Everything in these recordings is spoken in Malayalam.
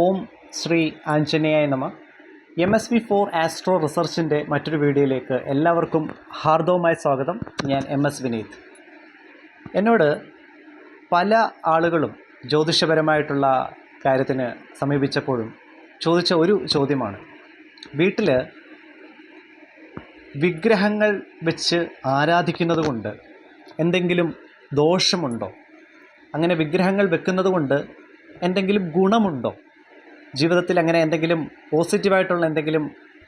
ഓം ശ്രീ ആഞ്ജനേയായ നമ. M S V for astro റിസർച്ചിന്റെ മറ്റൊരു വീഡിയോയിലേക്ക് എല്ലാവർക്കും ഹാർദവമായ സ്വാഗതം. ഞാൻ എം എസ് വിനീത്. എന്നോട് പല ആളുകളും ജ്യോതിഷപരമായിട്ടുള്ള കാര്യത്തിന് സമീപിച്ചപ്പോഴും ചോദിച്ച ഒരു ചോദ്യമാണ്. വീട്ടിൽ വിഗ്രഹങ്ങൾ വെച്ച് ആരാധിക്കുന്നത് കൊണ്ട് എന്തെങ്കിലും ദോഷമുണ്ടോ? അങ്ങനെ വിഗ്രഹങ്ങൾ വെക്കുന്നത് കൊണ്ട് എന്തെങ്കിലും ഗുണമുണ്ടോ? ജീവിതത്തിൽ അങ്ങനെ എന്തെങ്കിലും പോസിറ്റീവായിട്ടുള്ള എന്തെങ്കിലും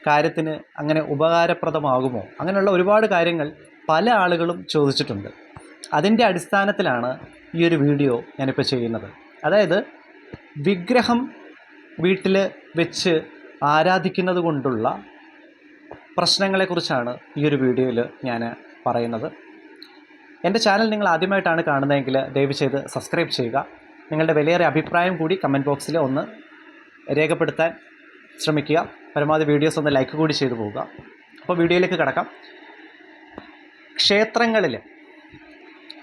കാര്യത്തിന് അങ്ങനെ ഉപകാരപ്രദമാകുമോ? അങ്ങനെയുള്ള ഒരുപാട് കാര്യങ്ങൾ പല ആളുകളും ചോദിച്ചിട്ടുണ്ട്. അതിന്റെ അടിസ്ഥാനത്തിലാണ് ഈ ഒരു വീഡിയോ ഞാനിപ്പോൾ ചെയ്യുന്നത്. അതായത് വിഗ്രഹം വീട്ടിൽ വെച്ച് ആരാധിക്കുന്നത് കൊണ്ടുള്ള പ്രശ്നങ്ങളെക്കുറിച്ചാണ് ഈ ഒരു വീഡിയോയിൽ ഞാൻ പറയുന്നത്. എന്റെ ചാനൽ നിങ്ങൾ ആദ്യമായിട്ടാണ് കാണുന്നതെങ്കിൽ ദയവ് ചെയ്ത് സബ്സ്ക്രൈബ് ചെയ്യുക. നിങ്ങളുടെ വിലയേറിയ അഭിപ്രായം കൂടി കമന്റ് ബോക്സിൽ ഒന്ന് രേഖപ്പെടുത്താൻ ശ്രമിക്കുക. പരമാവധി വീഡിയോസ് ഒന്ന് ലൈക്ക് കൂടി ചെയ്തു പോവുക. അപ്പോൾ വീഡിയോയിലേക്ക് കിടക്കാം. ക്ഷേത്രങ്ങളിൽ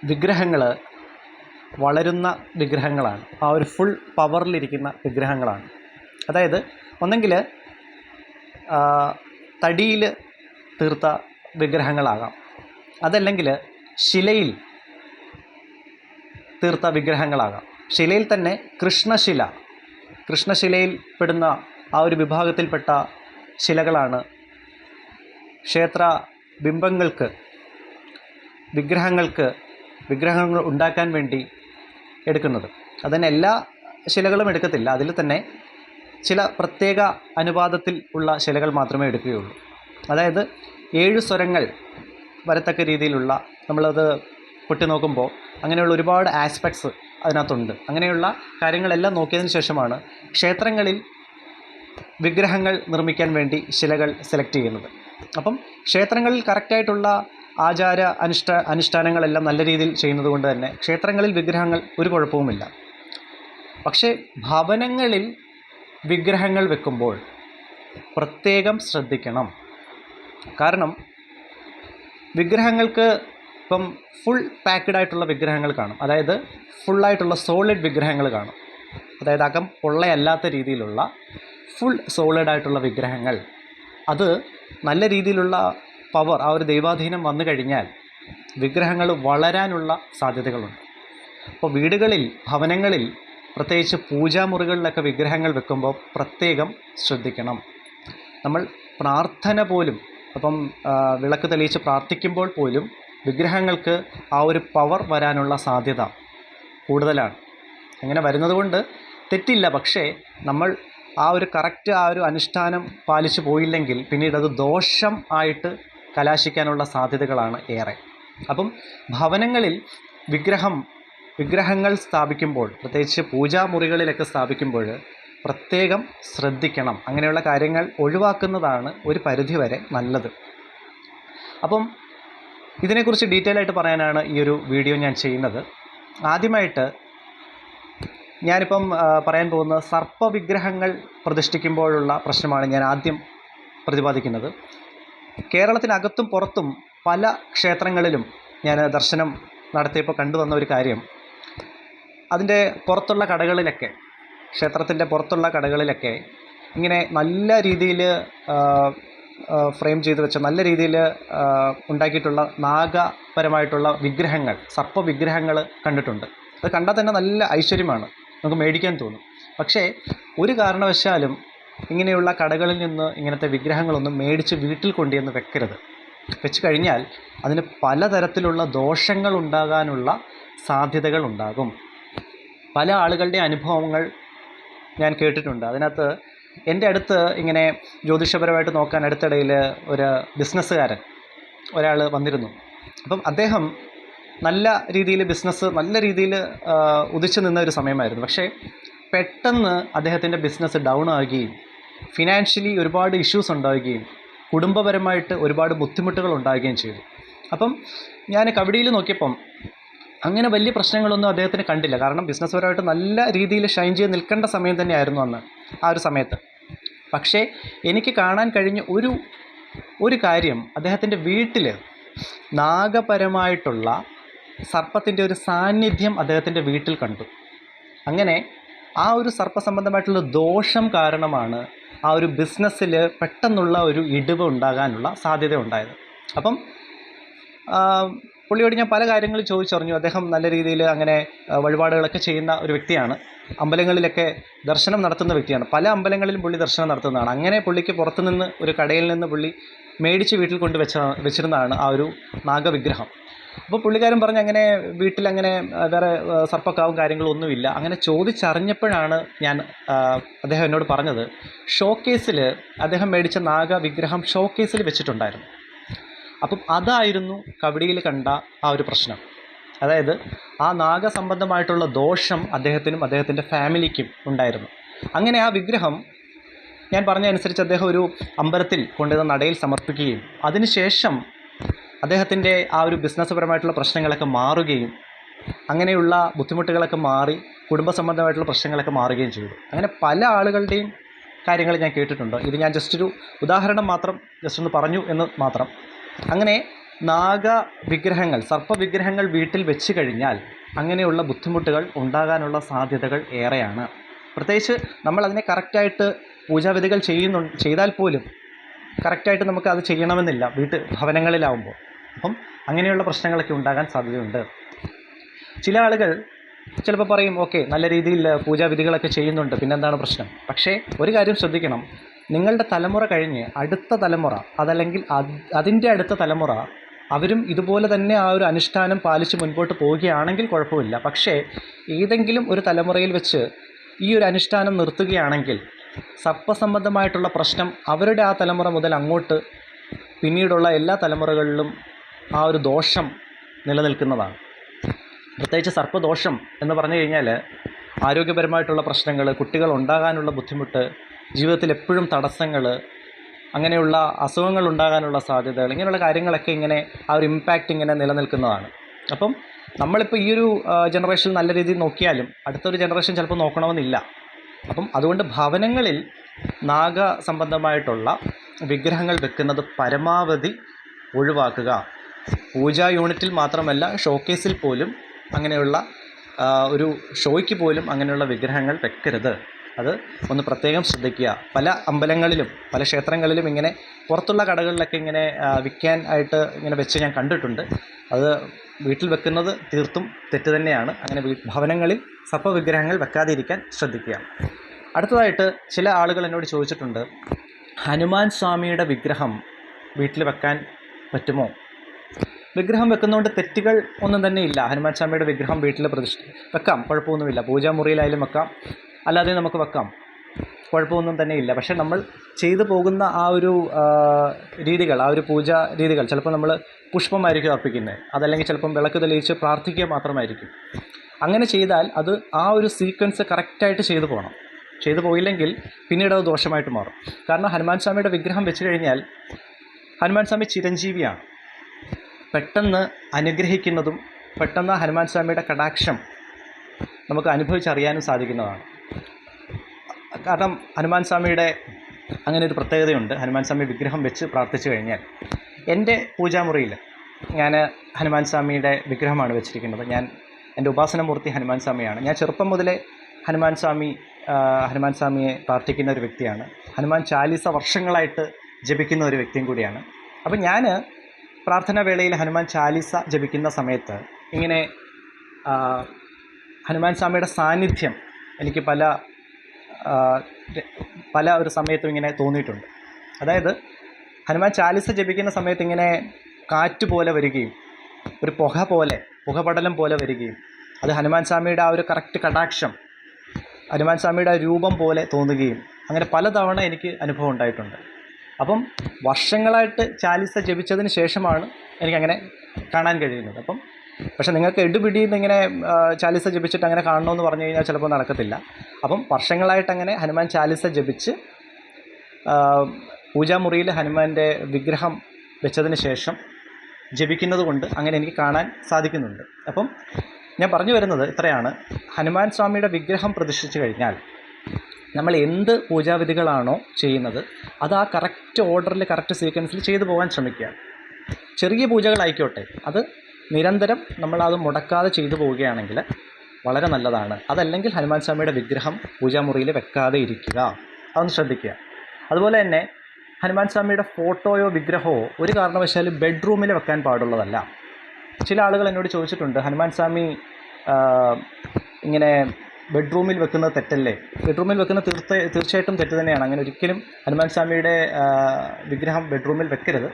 വിഗ്രഹങ്ങൾ വളരുന്ന വിഗ്രഹങ്ങളാണ്. ആ ഒരു ഫുൾ പവറിലിരിക്കുന്ന വിഗ്രഹങ്ങളാണ്. അതായത് ഒന്നെങ്കിൽ തടിയിൽ തീർത്ത വിഗ്രഹങ്ങളാകാം. അതല്ലെങ്കിൽ ശിലയിൽ തീർത്ത വിഗ്രഹങ്ങളാകാം. ശിലയിൽ തന്നെ കൃഷ്ണശില കൃഷ്ണശിലയിൽ പെടുന്ന ആ ഒരു വിഭാഗത്തിൽപ്പെട്ട ശിലകളാണ് ക്ഷേത്ര ബിംബങ്ങൾക്ക് വിഗ്രഹങ്ങൾക്ക് വിഗ്രഹങ്ങൾ ഉണ്ടാക്കാൻ വേണ്ടി എടുക്കുന്നത്. അതിന് എല്ലാ ശിലകളും എടുക്കത്തില്ല. അതിൽ തന്നെ ചില പ്രത്യേക അനുപാതത്തിൽ ഉള്ള ശിലകൾ മാത്രമേ എടുക്കുകയുള്ളൂ. അതായത് ഏഴ് സ്വരങ്ങൾ വരത്തക്ക രീതിയിലുള്ള നമ്മളത് പൊട്ടി നോക്കുമ്പോൾ അങ്ങനെയുള്ള ഒരുപാട് ആസ്പെക്ട്സ് അതിനകത്തുണ്ട്. അങ്ങനെയുള്ള കാര്യങ്ങളെല്ലാം നോക്കിയതിന് ശേഷമാണ് ക്ഷേത്രങ്ങളിൽ വിഗ്രഹങ്ങൾ നിർമ്മിക്കാൻ വേണ്ടി ശിലകൾ സെലക്ട് ചെയ്യുന്നത്. അപ്പം ക്ഷേത്രങ്ങളിൽ കറക്റ്റായിട്ടുള്ള ആചാര അനുഷ്ഠാ അനുഷ്ഠാനങ്ങളെല്ലാം നല്ല രീതിയിൽ ചെയ്യുന്നത് കൊണ്ട് തന്നെ ക്ഷേത്രങ്ങളിൽ വിഗ്രഹങ്ങൾ ഒരു കുഴപ്പവുമില്ല. പക്ഷേ ഭവനങ്ങളിൽ വിഗ്രഹങ്ങൾ വെക്കുമ്പോൾ പ്രത്യേകം ശ്രദ്ധിക്കണം. കാരണം വിഗ്രഹങ്ങൾക്ക് ഇപ്പം ഫുൾ പാക്ക്ഡ് ആയിട്ടുള്ള വിഗ്രഹങ്ങൾ കാണും. അതായത് ഫുള്ളായിട്ടുള്ള സോളിഡ് വിഗ്രഹങ്ങൾ കാണും. അതായത് അകം പൊള്ളയല്ലാത്ത രീതിയിലുള്ള ഫുൾ സോളിഡ് ആയിട്ടുള്ള വിഗ്രഹങ്ങൾ. അത് നല്ല രീതിയിലുള്ള പവർ ആ ഒരു ദൈവാധീനം വന്നു കഴിഞ്ഞാൽ വിഗ്രഹങ്ങൾ വളരാനുള്ള സാധ്യതകളുണ്ട്. അപ്പോൾ വീടുകളിൽ ഭവനങ്ങളിൽ പ്രത്യേകിച്ച് പൂജാമുറികളിലൊക്കെ വിഗ്രഹങ്ങൾ വെക്കുമ്പോൾ പ്രത്യേകം ശ്രദ്ധിക്കണം. നമ്മൾ പ്രാർത്ഥന പോലും അപ്പം വിളക്ക് തെളിയിച്ച് പ്രാർത്ഥിക്കുമ്പോൾ പോലും വിഗ്രഹങ്ങൾക്ക് ആ ഒരു പവർ വരാനുള്ള സാധ്യത കൂടുതലാണ്. അങ്ങനെ വരുന്നത് കൊണ്ട് തെറ്റില്ല. പക്ഷേ നമ്മൾ ആ ഒരു കറക്റ്റ് ആ ഒരു അനുഷ്ഠാനം പാലിച്ചു പോയില്ലെങ്കിൽ പിന്നീട് അത് ദോഷം ആയിട്ട് കലാശിക്കാനുള്ള സാധ്യതകളാണ് ഏറെ. അപ്പം ഭവനങ്ങളിൽ വിഗ്രഹം വിഗ്രഹങ്ങൾ സ്ഥാപിക്കുമ്പോൾ പ്രത്യേകിച്ച് പൂജാമുറികളിലൊക്കെ സ്ഥാപിക്കുമ്പോൾ പ്രത്യേകം ശ്രദ്ധിക്കണം. അങ്ങനെയുള്ള കാര്യങ്ങൾ ഒഴിവാക്കുന്നതാണ് ഒരു പരിധിവരെ നല്ലത്. അപ്പം ഇതിനെക്കുറിച്ച് ഡീറ്റെയിൽ ആയിട്ട് പറയാനാണ് ഈ ഒരു വീഡിയോ ഞാൻ ചെയ്യുന്നത്. ആദ്യമായിട്ട് ഞാനിപ്പം പറയാൻ പോകുന്ന സർപ്പവിഗ്രഹങ്ങൾ പ്രതിഷ്ഠിക്കുമ്പോഴുള്ള പ്രശ്നമാണ് ഞാൻ ആദ്യം പ്രതിപാദിക്കുന്നത്. കേരളത്തിനകത്തും പുറത്തും പല ക്ഷേത്രങ്ങളിലും ഞാൻ ദർശനം നടത്തിയപ്പോൾ കണ്ടുവന്ന ഒരു കാര്യം. അതിന്റെ പുറത്തുള്ള കടകളിലൊക്കെ ക്ഷേത്രത്തിന്റെ പുറത്തുള്ള കടകളിലൊക്കെ ഇങ്ങനെ നല്ല രീതിയിൽ ഫ്രെയിം ചെയ്ത് വെച്ച നല്ല രീതിയിൽ ഉണ്ടാക്കിയിട്ടുള്ള നാഗപരമായിട്ടുള്ള വിഗ്രഹങ്ങൾ സർപ്പ വിഗ്രഹങ്ങൾ കണ്ടിട്ടുണ്ട്. അത് കണ്ടാൽ തന്നെ നല്ല ഐശ്വര്യമാണ്. നമുക്ക് മേടിക്കാൻ തോന്നും. പക്ഷേ ഒരു കാരണവശാലും ഇങ്ങനെയുള്ള കടകളിൽ നിന്ന് ഇങ്ങനത്തെ വിഗ്രഹങ്ങളൊന്നും മേടിച്ച് വീട്ടിൽ കൊണ്ടുവന്ന് വെക്കരുത്. വെച്ച് കഴിഞ്ഞാൽ അതിന് പലതരത്തിലുള്ള ദോഷങ്ങൾ ഉണ്ടാകാനുള്ള സാധ്യതകൾ ഉണ്ടാകും. പല ആളുകളുടെ അനുഭവങ്ങൾ ഞാൻ കേട്ടിട്ടുണ്ട്. അതിനകത്ത് എന്റെ അടുത്ത് ഇങ്ങനെ ജ്യോതിഷപരമായിട്ട് നോക്കാൻ അടുത്തിടയിൽ ഒരു ബിസിനസ്സുകാരൻ ഒരാൾ വന്നിരുന്നു. അപ്പം അദ്ദേഹം നല്ല രീതിയിൽ ബിസിനസ് നല്ല രീതിയിൽ ഉദിച്ചു നിന്ന ഒരു സമയമായിരുന്നു. പക്ഷേ പെട്ടെന്ന് അദ്ദേഹത്തിന്റെ ബിസിനസ് ഡൗൺ ആകുകയും ഫിനാൻഷ്യലി ഒരുപാട് ഇഷ്യൂസ് ഉണ്ടാവുകയും കുടുംബപരമായിട്ട് ഒരുപാട് ബുദ്ധിമുട്ടുകൾ ഉണ്ടാവുകയും ചെയ്തു. അപ്പം ഞാൻ കവിടിയിൽ നോക്കിയപ്പം അങ്ങനെ വലിയ പ്രശ്നങ്ങളൊന്നും അദ്ദേഹത്തിന് കണ്ടില്ല. കാരണം ബിസിനസ് പരമായിട്ട് നല്ല രീതിയിൽ ഷൈൻ ചെയ്ത് നിൽക്കേണ്ട സമയം തന്നെയായിരുന്നു അന്ന്. ആ ഒരു സമയത്ത്. പക്ഷേ എനിക്ക് കാണാൻ കഴിഞ്ഞ ഒരു ഒരു കാര്യം അദ്ദേഹത്തിന്റെ വീട്ടിൽ നാഗപരമായിട്ടുള്ള സർപ്പത്തിന്റെ ഒരു സാന്നിധ്യം അദ്ദേഹത്തിന്റെ വീട്ടിൽ കണ്ടു. അങ്ങനെ ആ ഒരു സർപ്പസംബന്ധമായിട്ടുള്ള ദോഷം കാരണമാണ് ആ ഒരു ബിസിനസ്സിൽ പെട്ടെന്നുള്ള ഒരു ഇടിവ് ഉണ്ടാകാനുള്ള സാധ്യത ഉണ്ടായത്. അപ്പം പുള്ളിയോട് ഞാൻ പല കാര്യങ്ങളും ചോദിച്ചറിഞ്ഞു. അദ്ദേഹം നല്ല രീതിയിൽ അങ്ങനെ വഴിപാടുകളൊക്കെ ചെയ്യുന്ന ഒരു വ്യക്തിയാണ്. അമ്പലങ്ങളിലൊക്കെ ദർശനം നടത്തുന്ന വ്യക്തിയാണ്. പല അമ്പലങ്ങളിലും പുള്ളി ദർശനം നടത്തുന്നതാണ്. അങ്ങനെ പുള്ളിക്ക് പുറത്തുനിന്ന് ഒരു കടയിൽ നിന്ന് പുള്ളി മേടിച്ച് വീട്ടിൽ കൊണ്ട് വെച്ച വെച്ചിരുന്നതാണ് ആ ഒരു നാഗവിഗ്രഹം. അപ്പോൾ പുള്ളിക്കാരൻ പറഞ്ഞ് അങ്ങനെ വീട്ടിൽ അങ്ങനെ വേറെ സർപ്പക്കാവും കാര്യങ്ങളും ഒന്നുമില്ല. അങ്ങനെ ചോദിച്ചറിഞ്ഞപ്പോഴാണ് ഞാൻ അദ്ദേഹം എന്നോട് പറഞ്ഞത് ഷോക്കേസിൽ അദ്ദേഹം മേടിച്ച നാഗവിഗ്രഹം ഷോക്കേസിൽ വെച്ചിട്ടുണ്ടായിരുന്നു. അപ്പം അതായിരുന്നു കബഡിയിൽ കണ്ട ആ ഒരു പ്രശ്നം. അതായത് ആ നാഗസംബന്ധമായിട്ടുള്ള ദോഷം അദ്ദേഹത്തിനും അദ്ദേഹത്തിന്റെ ഫാമിലിക്കും ഉണ്ടായിരുന്നു. അങ്ങനെ ആ വിഗ്രഹം ഞാൻ പറഞ്ഞ അനുസരിച്ച് അദ്ദേഹം ഒരു അമ്പലത്തിൽ കൊണ്ടുവന്ന നടയിൽ സമർപ്പിക്കുകയും അതിനുശേഷം അദ്ദേഹത്തിന്റെ ആ ഒരു ബിസിനസ് പരമായിട്ടുള്ള പ്രശ്നങ്ങളൊക്കെ മാറുകയും അങ്ങനെയുള്ള ബുദ്ധിമുട്ടുകളൊക്കെ മാറി കുടുംബ സംബന്ധമായിട്ടുള്ള പ്രശ്നങ്ങളൊക്കെ മാറുകയും ചെയ്തു. അങ്ങനെ പല ആളുകളുടെയും കാര്യങ്ങൾ ഞാൻ കേട്ടിട്ടുണ്ട്. ഇത് ഞാൻ ജസ്റ്റ് ഒരു ഉദാഹരണം മാത്രം ജസ്റ്റ് ഒന്ന് പറഞ്ഞു എന്ന് മാത്രം. അങ്ങനെ നാഗ വിഗ്രഹങ്ങൾ സർപ്പ വിഗ്രഹങ്ങൾ വീട്ടിൽ വെച്ച് കഴിഞ്ഞാൽ അങ്ങനെയുള്ള ബുദ്ധിമുട്ടുകൾ ഉണ്ടാകാനുള്ള സാധ്യതകൾ ഏറെയാണ്. പ്രത്യേകിച്ച് നമ്മൾ അതിനെ കറക്റ്റായിട്ട് പൂജാവിധികൾ ചെയ്യുന്നു ചെയ്താൽ പോലും കറക്റ്റായിട്ട് നമുക്ക് അത് ചെയ്യണമെന്നില്ല വീട്ട് ഭവനങ്ങളിലാവുമ്പോൾ. അപ്പം അങ്ങനെയുള്ള പ്രശ്നങ്ങളൊക്കെ ഉണ്ടാകാൻ സാധ്യതയുണ്ട്. ചില ആളുകൾ ചിലപ്പോൾ പറയും ഓക്കെ നല്ല രീതിയിൽ പൂജാവിധികളൊക്കെ ചെയ്യുന്നുണ്ട് പിന്നെന്താണ് പ്രശ്നം? പക്ഷേ ഒരു കാര്യം ശ്രദ്ധിക്കണം. നിങ്ങളുടെ തലമുറ കഴിഞ്ഞ് അടുത്ത തലമുറ അതല്ലെങ്കിൽ അത് അതിന്റെ അടുത്ത തലമുറ അവരും ഇതുപോലെ തന്നെ ആ ഒരു അനുഷ്ഠാനം പാലിച്ച് മുൻപോട്ട് പോവുകയാണെങ്കിൽ കുഴപ്പമില്ല. പക്ഷേ ഏതെങ്കിലും ഒരു തലമുറയിൽ വെച്ച് ഈ ഒരു അനുഷ്ഠാനം നിർത്തുകയാണെങ്കിൽ സർപ്പസംബന്ധമായിട്ടുള്ള പ്രശ്നം അവരുടെ ആ തലമുറ മുതൽ അങ്ങോട്ട് പിന്നീടുള്ള എല്ലാ തലമുറകളിലും ആ ഒരു ദോഷം നിലനിൽക്കുന്നതാണ്. പ്രത്യേകിച്ച് സർപ്പദോഷം എന്ന് പറഞ്ഞു കഴിഞ്ഞാൽ ആരോഗ്യപരമായിട്ടുള്ള പ്രശ്നങ്ങൾ കുട്ടികൾ ഉണ്ടാകാനുള്ള ബുദ്ധിമുട്ട് ജീവിതത്തിൽ എപ്പോഴും തടസ്സങ്ങൾ അങ്ങനെയുള്ള അസുഖങ്ങൾ ഉണ്ടാകാനുള്ള സാധ്യതകൾ ഇങ്ങനെയുള്ള കാര്യങ്ങളൊക്കെ ഇങ്ങനെ ആ ഒരു ഇമ്പാക്റ്റ് ഇങ്ങനെ നിലനിൽക്കുന്നതാണ്. അപ്പം നമ്മളിപ്പോൾ ഈ ഒരു ജനറേഷൻ നല്ല രീതിയിൽ നോക്കിയാലും അടുത്തൊരു ജനറേഷൻ ചിലപ്പോൾ നോക്കണമെന്നില്ല. അപ്പം അതുകൊണ്ട് ഭവനങ്ങളിൽ നാഗ സംബന്ധമായിട്ടുള്ള വിഗ്രഹങ്ങൾ വെക്കുന്നത് പരമാവധി ഒഴിവാക്കുക. പൂജാ യൂണിറ്റിൽ മാത്രമല്ല ഷോക്കേസിൽ പോലും അങ്ങനെയുള്ള ഒരു ഷോയ്ക്ക് പോലും അങ്ങനെയുള്ള വിഗ്രഹങ്ങൾ വെക്കരുത്. അത് ഒന്ന് പ്രത്യേകം ശ്രദ്ധിക്കുക. പല അമ്പലങ്ങളിലും പല ക്ഷേത്രങ്ങളിലും ഇങ്ങനെ പുറത്തുള്ള കടകളിലൊക്കെ ഇങ്ങനെ വിൽക്കാൻ ആയിട്ട് ഇങ്ങനെ വെച്ച് ഞാൻ കണ്ടിട്ടുണ്ട്. അത് വീട്ടിൽ വെക്കുന്നത് തീർത്തും തെറ്റ് തന്നെയാണ്. അങ്ങനെ ഭവനങ്ങളിൽ സർപ്പവിഗ്രഹങ്ങൾ വെക്കാതിരിക്കാൻ ശ്രദ്ധിക്കുക. അടുത്തതായിട്ട് ചില ആളുകൾ എന്നോട് ചോദിച്ചിട്ടുണ്ട് ഹനുമാൻ സ്വാമിയുടെ വിഗ്രഹം വീട്ടിൽ വെക്കാൻ പറ്റുമോ? വിഗ്രഹം വെക്കുന്നതുകൊണ്ട് തെറ്റുകൾ ഒന്നും തന്നെ ഇല്ല. ഹനുമാൻ സ്വാമിയുടെ വിഗ്രഹം വീട്ടിൽ പ്രതിഷ്ഠ വെക്കാം കുഴപ്പമൊന്നുമില്ല. പൂജാമുറിയിലായാലും വെക്കാം. അല്ലാതെ നമുക്ക് വെക്കാം. കുഴപ്പമൊന്നും തന്നെ ഇല്ല. പക്ഷേ നമ്മൾ ചെയ്തു പോകുന്ന ആ ഒരു രീതികൾ ആ ഒരു പൂജാ രീതികൾ ചിലപ്പോൾ നമ്മൾ പുഷ്പമായിരിക്കും അർപ്പിക്കുന്നത്. അതല്ലെങ്കിൽ ചിലപ്പം വിളക്ക് തെളിയിച്ച് പ്രാർത്ഥിക്കുക മാത്രമായിരിക്കും. അങ്ങനെ ചെയ്താൽ അത് ആ ഒരു സീക്വൻസ് കറക്റ്റായിട്ട് ചെയ്തു പോകണം ചെയ്തു പോയില്ലെങ്കിൽ പിന്നീട് അത് ദോഷമായിട്ട് മാറും. കാരണം ഹനുമാൻ സ്വാമിയുടെ വിഗ്രഹം വെച്ച് കഴിഞ്ഞാൽ ഹനുമാൻ സ്വാമി ചിരഞ്ജീവിയാണ്. പെട്ടെന്ന് അനുഗ്രഹിക്കുന്നതും പെട്ടെന്ന് ഹനുമാൻ സ്വാമിയുടെ കടാക്ഷം നമുക്ക് അനുഭവിച്ചറിയാനും സാധിക്കുന്നതാണ്. കാരണം ഹനുമാൻ സ്വാമിയുടെ അങ്ങനെ ഒരു പ്രത്യേകതയുണ്ട്. ഹനുമാൻ സ്വാമി വിഗ്രഹം വെച്ച് പ്രാർത്ഥിച്ചു കഴിഞ്ഞാൽ എന്റെ പൂജാമുറിയിൽ ഞാൻ ഹനുമാൻ സ്വാമിയുടെ വിഗ്രഹമാണ് വെച്ചിരിക്കുന്നത്. ഞാൻ എന്റെ ഉപാസനമൂർത്തി ഹനുമാൻ സ്വാമിയാണ്. ഞാൻ ചെറുപ്പം മുതലേ ഹനുമാൻ സ്വാമി ഹനുമാൻ സ്വാമിയെ പ്രാർത്ഥിക്കുന്ന ഒരു വ്യക്തിയാണ്. ഹനുമാൻ ചാലീസ വർഷങ്ങളായിട്ട് ജപിക്കുന്ന ഒരു വ്യക്തിയും കൂടിയാണ്. അപ്പം ഞാൻ പ്രാർത്ഥനാ വേളയിൽ ഹനുമാൻ ചാലീസ ജപിക്കുന്ന സമയത്ത് ഇങ്ങനെ ഹനുമാൻ സ്വാമിയുടെ സാന്നിധ്യം എനിക്ക് പല പല ഒരു സമയത്തും ഇങ്ങനെ തോന്നിയിട്ടുണ്ട്. അതായത് ഹനുമാൻ ചാലിസ ജപിക്കുന്ന സമയത്ത് ഇങ്ങനെ കാറ്റ് പോലെ വരികയും ഒരു പുക പോലെ പുകപടലം പോലെ വരികയും അത് ഹനുമാൻ സ്വാമിയുടെ ആ ഒരു കറക്റ്റ് കടാക്ഷം ഹനുമാൻ സ്വാമിയുടെ രൂപം പോലെ തോന്നുകയും അങ്ങനെ പലതവണ എനിക്ക് അനുഭവം ഉണ്ടായിട്ടുണ്ട്. അപ്പം വർഷങ്ങളായിട്ട് ചാലിസ ജപിച്ചതിന് ശേഷമാണ് എനിക്കങ്ങനെ കാണാൻ കഴിയുന്നത്. അപ്പം പക്ഷെ നിങ്ങൾക്ക് എടുപിടിയിൽ ഇങ്ങനെ ചാലിസ ജപിച്ചിട്ട് അങ്ങനെ കാണണമെന്ന് പറഞ്ഞു കഴിഞ്ഞാൽ ചിലപ്പോൾ നടക്കത്തില്ല. അപ്പം വർഷങ്ങളായിട്ട് അങ്ങനെ ഹനുമാൻ ചാലിസ ജപിച്ച് പൂജാമുറിയിൽ ഹനുമാന്റെ വിഗ്രഹം വെച്ചതിന് ശേഷം ജപിക്കുന്നത് കൊണ്ട് അങ്ങനെ എനിക്ക് കാണാൻ സാധിക്കുന്നുണ്ട്. അപ്പം ഞാൻ പറഞ്ഞു വരുന്നത് ഇത്രയാണ്. ഹനുമാൻ സ്വാമിയുടെ വിഗ്രഹം പ്രതിഷ്ഠിച്ചു കഴിഞ്ഞാൽ നമ്മൾ എന്ത് പൂജാവിധികളാണോ ചെയ്യുന്നത് അത് ആ കറക്റ്റ് ഓർഡറിൽ കറക്റ്റ് സീക്വൻസിൽ ചെയ്തു പോകാൻ ശ്രമിക്കുക. ചെറിയ പൂജകളായിക്കോട്ടെ. അത് നിരന്തരം നമ്മളത് മുടക്കാതെ ചെയ്തു പോവുകയാണെങ്കിൽ വളരെ നല്ലതാണ്. അതല്ലെങ്കിൽ ഹനുമാൻ സ്വാമിയുടെ വിഗ്രഹം പൂജാമുറിയിൽ വെക്കാതെ ഇരിക്കുക. അതൊന്ന് ശ്രദ്ധിക്കുക. അതുപോലെ തന്നെ ഹനുമാൻ സ്വാമിയുടെ ഫോട്ടോയോ വിഗ്രഹമോ ഒരു കാരണവശാലും ബെഡ്റൂമിൽ വെക്കാൻ പാടുള്ളതല്ല. ചില ആളുകൾ എന്നോട് ചോദിച്ചിട്ടുണ്ട് ഹനുമാൻ സ്വാമി ഇങ്ങനെ ബെഡ്റൂമിൽ വെക്കുന്നത് തെറ്റല്ലേ? ബെഡ്റൂമിൽ വെക്കുന്ന തീർത്ത തീർച്ചയായിട്ടും തെറ്റ് തന്നെയാണ്. അങ്ങനെ ഒരിക്കലും ഹനുമാൻ സ്വാമിയുടെ വിഗ്രഹം ബെഡ്റൂമിൽ വെക്കരുത്.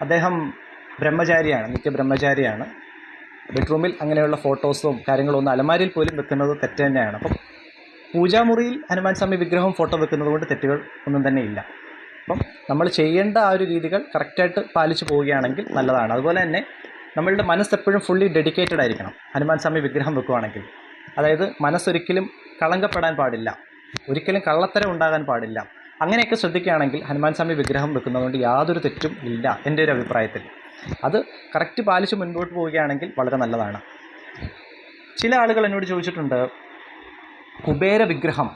അദ്ദേഹം ബ്രഹ്മചാരിയാണ് മിക്ക ബ്രഹ്മചാരിയാണ്. ബെഡ്റൂമിൽ അങ്ങനെയുള്ള ഫോട്ടോസും കാര്യങ്ങളും ഒന്നും അലമാരിയിൽ പോലും വെക്കുന്നത് തെറ്റ് തന്നെയാണ്. അപ്പം പൂജാമുറിയിൽ ഹനുമാൻ സ്വാമി വിഗ്രഹവും ഫോട്ടോ വെക്കുന്നത് കൊണ്ട് തെറ്റുകൾ ഒന്നും തന്നെ ഇല്ല. അപ്പം നമ്മൾ ചെയ്യേണ്ട ആ ഒരു രീതികൾ കറക്റ്റായിട്ട് പാലിച്ചു പോവുകയാണെങ്കിൽ നല്ലതാണ്. അതുപോലെ തന്നെ നമ്മളുടെ മനസ്സ് എപ്പോഴും ഫുള്ളി ഡെഡിക്കേറ്റഡ് ആയിരിക്കണം. ഹനുമാൻ സ്വാമി വിഗ്രഹം വെക്കുവാണെങ്കിൽ. അതായത് മനസ്സൊരിക്കലും കളങ്കപ്പെടാൻ പാടില്ല. ഒരിക്കലും കള്ളത്തരം ഉണ്ടാകാൻ പാടില്ല. അങ്ങനെയൊക്കെ ശ്രദ്ധിക്കുകയാണെങ്കിൽ ഹനുമാൻ സ്വാമി വിഗ്രഹം വെക്കുന്നതുകൊണ്ട് യാതൊരു തെറ്റും ഇല്ല. എന്റെ ഒരു അഭിപ്രായത്തിൽ. അത് കറക്റ്റ് പാലിച്ച് മുൻപോട്ട് പോവുകയാണെങ്കിൽ വളരെ നല്ലതാണ്. ചില ആളുകൾ എന്നോട് ചോദിച്ചിട്ടുണ്ട് കുബേര വിഗ്രഹം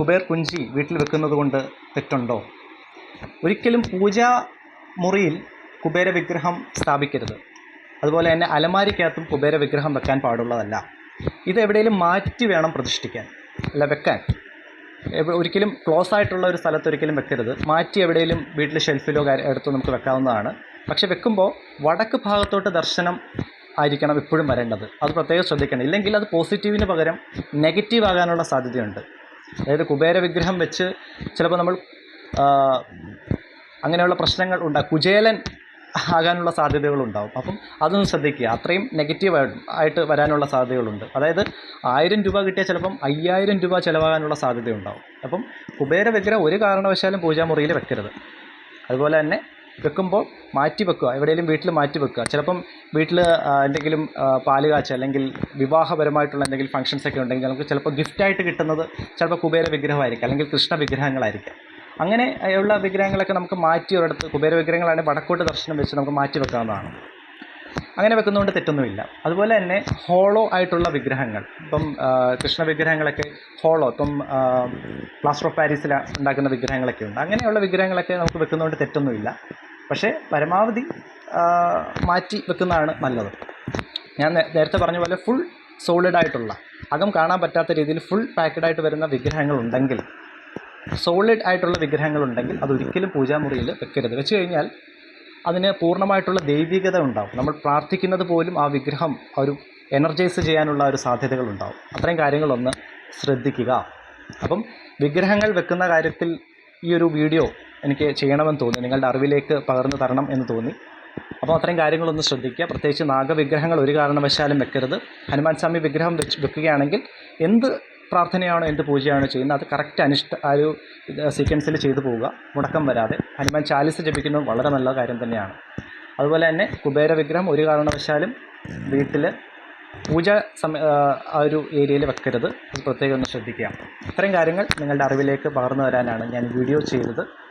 കുബേർ കുഞ്ചി വീട്ടിൽ വെക്കുന്നത് കൊണ്ട് തെറ്റുണ്ടോ? ഒരിക്കലും പൂജാ മുറിയിൽ കുബേര വിഗ്രഹം സ്ഥാപിക്കരുത്. അതുപോലെ തന്നെ അലമാരിക്കകത്തും കുബേര വിഗ്രഹം വെക്കാൻ പാടുള്ളതല്ല. ഇത് എവിടെയെങ്കിലും മാറ്റി വേണം പ്രതിഷ്ഠിക്കാൻ അല്ല വെക്കാൻ. ഒരിക്കലും ക്ലോസ് ആയിട്ടുള്ള ഒരു സ്ഥലത്ത് ഒരിക്കലും വെക്കരുത്. മാറ്റി എവിടെയെങ്കിലും വീട്ടിൽ ഷെൽഫിലോ എടുത്തോ നമുക്ക് വെക്കാവുന്നതാണ്. പക്ഷെ വെക്കുമ്പോൾ വടക്ക് ഭാഗത്തോട്ട് ദർശനം ആയിരിക്കണം എപ്പോഴും വരേണ്ടത്. അത് പ്രത്യേകം ശ്രദ്ധിക്കണം. ഇല്ലെങ്കിൽ അത് പോസിറ്റീവിന് പകരം നെഗറ്റീവ് ആകാനുള്ള സാധ്യതയുണ്ട്. അതായത് കുബേര വിഗ്രഹം വെച്ച് ചിലപ്പോൾ നമ്മൾ അങ്ങനെയുള്ള പ്രശ്നങ്ങൾ ഉണ്ടാകും കുചേലൻ ആകാനുള്ള സാധ്യതകളുണ്ടാവും. അപ്പം അതൊന്ന് ശ്രദ്ധിക്കുക. അത്രയും നെഗറ്റീവ് ആയിട്ട് വരാനുള്ള സാധ്യതകളുണ്ട്. അതായത് ആയിരം രൂപ കിട്ടിയാൽ ചിലപ്പം അയ്യായിരം രൂപ ചിലവാകാനുള്ള സാധ്യതയുണ്ടാവും. അപ്പം കുബേര വിഗ്രഹം ഒരു കാരണവശാലും പൂജാമുറിയിൽ വെക്കരുത്. അതുപോലെ തന്നെ വെക്കുമ്പോൾ മാറ്റി വെക്കുക. എവിടെയെങ്കിലും വീട്ടിൽ മാറ്റി വെക്കുക. ചിലപ്പം വീട്ടിൽ എന്തെങ്കിലും പാൽ കാച്ച അല്ലെങ്കിൽ വിവാഹപരമായിട്ടുള്ള എന്തെങ്കിലും ഫംഗ്ഷൻസ് ഒക്കെ ഉണ്ടെങ്കിൽ നമുക്ക് ചിലപ്പോൾ ഗിഫ്റ്റായിട്ട് കിട്ടുന്നത് ചിലപ്പോൾ കുബേര വിഗ്രഹമായിരിക്കും അല്ലെങ്കിൽ കൃഷ്ണ വിഗ്രഹങ്ങളായിരിക്കാം. അങ്ങനെ ഉള്ള വിഗ്രഹങ്ങളൊക്കെ നമുക്ക് മാറ്റി ഒരിടത്ത് കുബേര വിഗ്രഹങ്ങളാണ് വടക്കോട്ട് ദർശനം വെച്ച് നമുക്ക് മാറ്റി വെക്കാവുന്നതാണ്. അങ്ങനെ വെക്കുന്നതുകൊണ്ട് തെറ്റൊന്നുമില്ല. അതുപോലെ തന്നെ ഹോളോ ആയിട്ടുള്ള വിഗ്രഹങ്ങൾ. ഇപ്പം കൃഷ്ണ വിഗ്രഹങ്ങളൊക്കെ ഹോളോ ഇപ്പം പ്ലാസ്റ്റർ ഓഫ് പാരീസിൽ ഉണ്ടാക്കുന്ന വിഗ്രഹങ്ങളൊക്കെ ഉണ്ട്. അങ്ങനെയുള്ള വിഗ്രഹങ്ങളൊക്കെ നമുക്ക് വെക്കുന്നതുകൊണ്ട് തെറ്റൊന്നുമില്ല. പക്ഷേ പരമാവധി മാറ്റി വെക്കുന്നതാണ് നല്ലത്. ഞാൻ നേരത്തെ പറഞ്ഞ പോലെ ഫുൾ സോളിഡായിട്ടുള്ള അകം കാണാൻ പറ്റാത്ത രീതിയിൽ ഫുൾ പാക്കഡ് ആയിട്ട് വരുന്ന വിഗ്രഹങ്ങളുണ്ടെങ്കിൽ സോളിഡ് ആയിട്ടുള്ള വിഗ്രഹങ്ങളുണ്ടെങ്കിൽ അതൊരിക്കലും പൂജാമുറിയിൽ വെക്കരുത്. വെച്ച് കഴിഞ്ഞാൽ അതിന് പൂർണമായിട്ടുള്ള ദൈവികത ഉണ്ടാവും. നമ്മൾ പ്രാർത്ഥിക്കുന്നത് പോലും ആ വിഗ്രഹം ഒരു എനർജൈസ് ചെയ്യാനുള്ള ഒരു സാധ്യതകളുണ്ടാവും അത്രയും കാര്യങ്ങളൊന്ന് ശ്രദ്ധിക്കുക. അപ്പം വിഗ്രഹങ്ങൾ വെക്കുന്ന കാര്യത്തിൽ ഈ ഒരു വീഡിയോ എനിക്ക് ചെയ്യണമെന്ന് തോന്നി. നിങ്ങളുടെ അറിവിലേക്ക് പകർന്നു തരണം എന്ന് തോന്നി. അപ്പോൾ അത്രയും കാര്യങ്ങളൊന്ന് ശ്രദ്ധിക്കുക. പ്രത്യേകിച്ച് നാഗവിഗ്രഹങ്ങൾ ഒരു കാരണവശാലും വെക്കരുത്. ഹനുമാൻ സ്വാമി വിഗ്രഹം വെച്ച് വെക്കുകയാണെങ്കിൽ എന്ത് പ്രാർത്ഥനയാണോ എന്ത് പൂജയാണോ ചെയ്യുന്നത് അത് കറക്റ്റ് അനിഷ്ട ആ ഒരു സീക്വൻസിൽ ചെയ്തു പോവുക. മുടക്കം വരാതെ. ഹനുമാൻ ചാലിസ് ജപിക്കുന്നത് വളരെ നല്ല കാര്യം തന്നെയാണ്. അതുപോലെ തന്നെ കുബേര വിഗ്രഹം ഒരു കാരണവശാലും വീട്ടിൽ പൂജ സമ ആ, ഒരു ഏരിയയിൽ വെക്കരുത്. അത് പ്രത്യേകം ഒന്ന് ശ്രദ്ധിക്കുക. ഇത്രയും കാര്യങ്ങൾ നിങ്ങളുടെ അറിവിലേക്ക് പകർന്നു തരാനാണ് ഞാൻ വീഡിയോ ചെയ്തത്.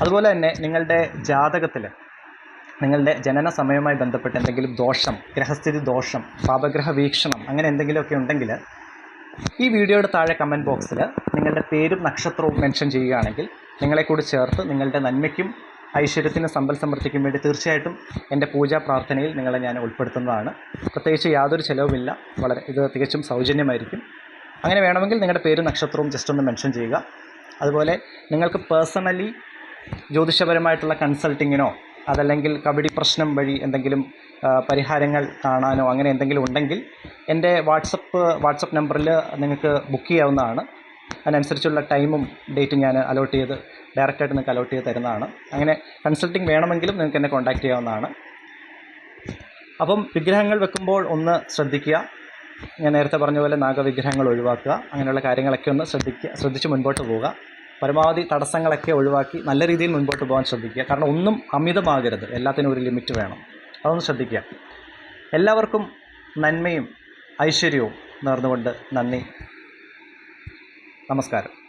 അതുപോലെ തന്നെ നിങ്ങളുടെ ജാതകത്തിൽ നിങ്ങളുടെ ജനന സമയവുമായി ബന്ധപ്പെട്ട് എന്തെങ്കിലും ദോഷം ഗ്രഹസ്ഥിതി ദോഷം പാപഗ്രഹ വീക്ഷണം അങ്ങനെ എന്തെങ്കിലുമൊക്കെ ഉണ്ടെങ്കിൽ ഈ വീഡിയോയുടെ താഴെ കമന്റ് ബോക്സിൽ നിങ്ങളുടെ പേരും നക്ഷത്രവും മെൻഷൻ ചെയ്യുകയാണെങ്കിൽ നിങ്ങളെ കൂടി ചേർത്ത് നിങ്ങളുടെ നന്മയ്ക്കും ഐശ്വര്യത്തിനും സമ്പൽ സമൃദ്ധിക്കും വേണ്ടി തീർച്ചയായിട്ടും എന്റെ പൂജാ പ്രാർത്ഥനയിൽ നിങ്ങളെ ഞാൻ ഉൾപ്പെടുത്തുന്നതാണ്. പ്രത്യേകിച്ച് യാതൊരു ചിലവുമില്ല. വളരെ ഇത് തികച്ചും സൗജന്യമായിരിക്കും. അങ്ങനെ വേണമെങ്കിൽ നിങ്ങളുടെ പേരും നക്ഷത്രവും ജസ്റ്റ് ഒന്ന് മെൻഷൻ ചെയ്യുക. അതുപോലെ നിങ്ങൾക്ക് പേഴ്സണലി ജ്യോതിഷപരമായിട്ടുള്ള കൺസൾട്ടിങ്ങിനോ അതല്ലെങ്കിൽ കബഡി പ്രശ്നം വഴി എന്തെങ്കിലും പരിഹാരങ്ങൾ കാണാനോ അങ്ങനെ എന്തെങ്കിലും ഉണ്ടെങ്കിൽ എന്റെ വാട്സപ്പ് വാട്സപ്പ് നമ്പറിൽ നിങ്ങൾക്ക് ബുക്ക് ചെയ്യാവുന്നതാണ്. അതിനനുസരിച്ചുള്ള ടൈമും ഡേറ്റും ഞാൻ അലോട്ട് ചെയ്ത് ഡയറക്റ്റായിട്ട് നിങ്ങൾക്ക് അലോട്ട് ചെയ്ത് തരുന്നതാണ്. അങ്ങനെ കൺസൾട്ടിങ് വേണമെങ്കിലും നിങ്ങൾക്ക് എന്നെ കോൺടാക്റ്റ് ചെയ്യാവുന്നതാണ്. അപ്പം വിഗ്രഹങ്ങൾ വെക്കുമ്പോൾ ഒന്ന് ശ്രദ്ധിക്കുക. ഞാൻ നേരത്തെ പറഞ്ഞ പോലെ നാഗവിഗ്രഹങ്ങൾ ഒഴിവാക്കുക. അങ്ങനെയുള്ള കാര്യങ്ങളൊക്കെ ഒന്ന് ശ്രദ്ധിക്കുക ശ്രദ്ധിച്ച് മുൻപോട്ട് പോവുക. പരമാവധി തടസ്സങ്ങളൊക്കെ ഒഴിവാക്കി നല്ല രീതിയിൽ മുൻപോട്ട് പോകാൻ ശ്രദ്ധിക്കുക. കാരണം ഒന്നും അമിതമാകരുത്. എല്ലാത്തിനും ഒരു ലിമിറ്റ് വേണം. അതൊന്ന് ശ്രദ്ധിക്കുക. എല്ലാവർക്കും നന്മയും ഐശ്വര്യവും നേർന്നുകൊണ്ട് നന്ദി. നമസ്കാരം.